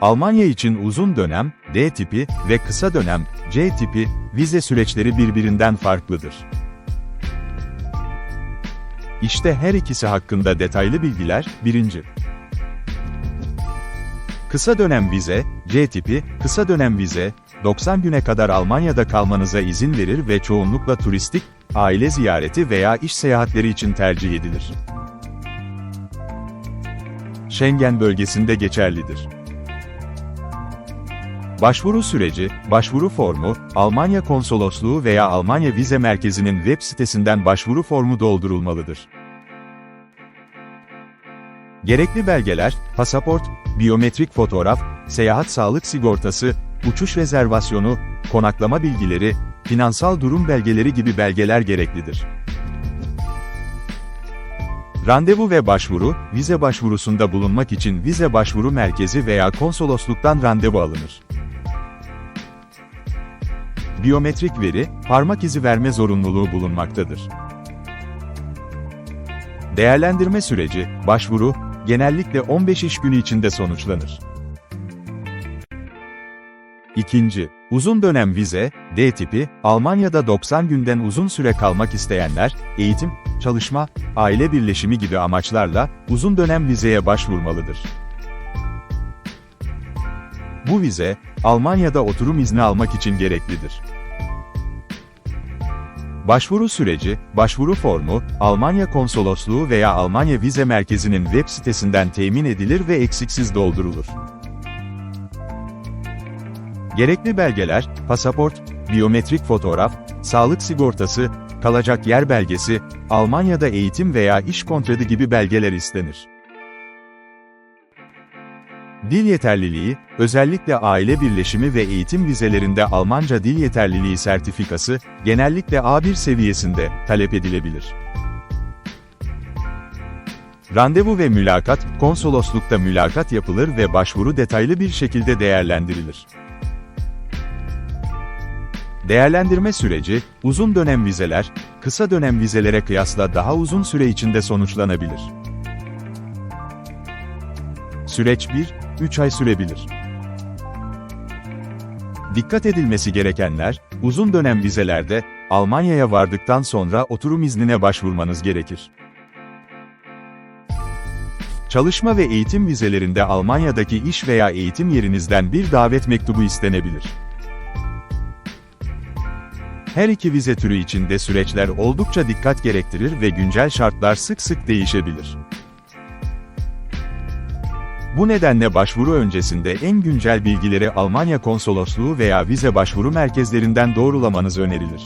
Almanya için uzun dönem, D tipi ve kısa dönem, C tipi, vize süreçleri birbirinden farklıdır. İşte her ikisi hakkında detaylı bilgiler, 1. Kısa dönem vize, C tipi, kısa dönem vize, 90 güne kadar Almanya'da kalmanıza izin verir ve çoğunlukla turistik, aile ziyareti veya iş seyahatleri için tercih edilir. Schengen bölgesinde geçerlidir. Başvuru süreci, başvuru formu, Almanya Konsolosluğu veya Almanya Vize Merkezi'nin web sitesinden başvuru formu doldurulmalıdır. Gerekli belgeler, pasaport, biyometrik fotoğraf, seyahat sağlık sigortası, uçuş rezervasyonu, konaklama bilgileri, finansal durum belgeleri gibi belgeler gereklidir. Randevu ve başvuru, vize başvurusunda bulunmak için vize başvuru merkezi veya konsolosluktan randevu alınır. Biyometrik veri, parmak izi verme zorunluluğu bulunmaktadır. Değerlendirme süreci, başvuru, genellikle 15 iş günü içinde sonuçlanır. İkinci, uzun dönem vize, D tipi, Almanya'da 90 günden uzun süre kalmak isteyenler, eğitim, çalışma, aile birleşimi gibi amaçlarla uzun dönem vizeye başvurmalıdır. Bu vize, Almanya'da oturum izni almak için gereklidir. Başvuru süreci, başvuru formu, Almanya Konsolosluğu veya Almanya Vize Merkezi'nin web sitesinden temin edilir ve eksiksiz doldurulur. Gerekli belgeler, pasaport, biyometrik fotoğraf, sağlık sigortası, kalacak yer belgesi, Almanya'da eğitim veya iş kontratı gibi belgeler istenir. Dil yeterliliği, özellikle aile birleşimi ve eğitim vizelerinde Almanca dil yeterliliği sertifikası, genellikle A1 seviyesinde, talep edilebilir. Randevu ve mülakat, konsoloslukta mülakat yapılır ve başvuru detaylı bir şekilde değerlendirilir. Değerlendirme süreci, uzun dönem vizeler, kısa dönem vizelere kıyasla daha uzun süre içinde sonuçlanabilir. Süreç 1-3 ay sürebilir. Dikkat edilmesi gerekenler, uzun dönem vizelerde, Almanya'ya vardıktan sonra oturum iznine başvurmanız gerekir. Çalışma ve eğitim vizelerinde Almanya'daki iş veya eğitim yerinizden bir davet mektubu istenebilir. Her iki vize türü için de süreçler oldukça dikkat gerektirir ve güncel şartlar sık sık değişebilir. Bu nedenle başvuru öncesinde en güncel bilgileri Almanya Konsolosluğu veya vize başvuru merkezlerinden doğrulamanız önerilir.